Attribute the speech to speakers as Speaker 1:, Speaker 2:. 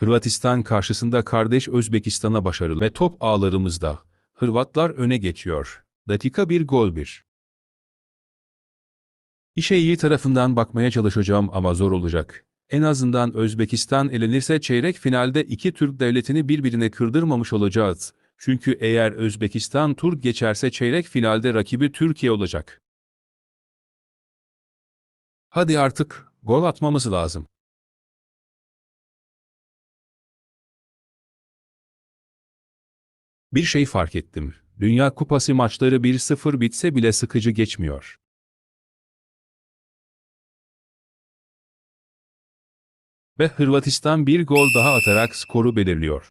Speaker 1: Hırvatistan karşısında kardeş Özbekistan'a başarılı ve top ağlarımızda. Hırvatlar öne geçiyor. Dakika bir gol bir. İşe iyi tarafından bakmaya çalışacağım ama zor olacak. En azından Özbekistan elenirse çeyrek finalde iki Türk devletini birbirine kırdırmamış olacağız. Çünkü eğer Özbekistan tur geçerse çeyrek finalde rakibi Türkiye olacak. Hadi artık gol atmamız lazım. Bir şey fark ettim. Dünya Kupası maçları 1-0 bitse bile sıkıcı geçmiyor. Ve Hırvatistan bir gol daha atarak skoru belirliyor.